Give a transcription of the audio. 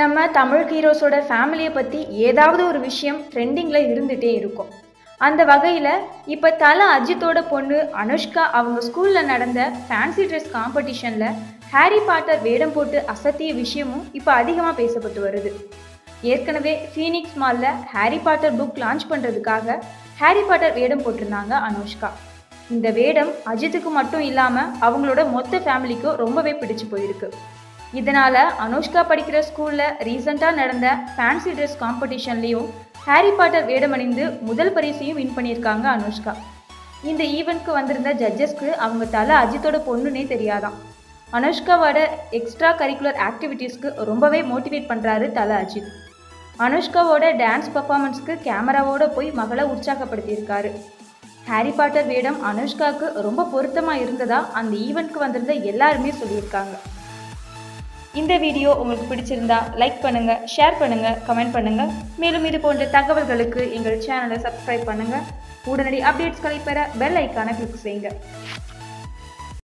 நம்ம தமிழ் ஹீரோஸோட ஃபேமிலியை பற்றி ஏதாவது ஒரு விஷயம் ட்ரெண்டிங்கில் இருந்துகிட்டே இருக்கும். அந்த வகையில் இப்போ தல அஜித்தோட பொண்ணு அனுஷ்கா அவங்க ஸ்கூலில் நடந்த ஃபேன்சி ட்ரெஸ் காம்படிஷனில் ஹாரி பாட்டர் வேடம் போட்டு அசத்திய விஷயமும் இப்போ அதிகமாக பேசப்பட்டு வருது. ஏற்கனவே ஃபீனிக்ஸ் மாலில் ஹாரி பாட்டர் புக் லான்ச் பண்ணுறதுக்காக ஹாரி பாட்டர் வேடம் போட்டிருந்தாங்க அனுஷ்கா. இந்த வேடம் அஜித்துக்கு மட்டும் இல்லாமல் அவங்களோட மொத்த ஃபேமிலிக்கும் ரொம்பவே பிடிச்சு போயிருக்கு. இதனால் அனுஷ்கா படிக்கிற ஸ்கூலில் ரீசெண்டாக நடந்த ஃபேன்சி ட்ரெஸ் காம்படிஷன்லேயும் ஹாரி பாட்டர் வேடமணிந்து முதல் பரிசையும் வின் பண்ணியிருக்காங்க அனுஷ்கா. இந்த ஈவெண்ட்க்கு வந்திருந்த ஜட்ஜஸ்க்கு அவங்க தலை அஜித்தோட பொண்ணுன்னே தெரியாதாம் அனுஷ்காவோட எக்ஸ்ட்ரா கரிக்குலர் ஆக்டிவிட்டீஸ்க்கு ரொம்பவே மோட்டிவேட் பண்ணுறாரு தலை அஜித். அனுஷ்காவோட டான்ஸ் பர்ஃபார்மன்ஸ்க்கு கேமராவோட போய் மகளை உற்சாகப்படுத்தியிருக்காரு. ஹாரி பாட்டர் வேடம் அனுஷ்காவுக்கு ரொம்ப பொருத்தமாக இருந்ததா அந்த ஈவெண்ட்க்கு வந்திருந்த எல்லாருமே சொல்லியிருக்காங்க. இந்த வீடியோ உங்களுக்கு பிடிச்சிருந்தா லைக் பண்ணுங்க ஷேர் பண்ணுங்க கமெண்ட் பண்ணுங்க. மேலும் இது போன்ற தகவல்களுக்கு எங்கள் சேனலை சப்ஸ்கிரைப் பண்ணுங்க. உடனடி அப்டேட்ஸ்களை பெற பெல் ஐக்கானை கிளிக் செய்யுங்க.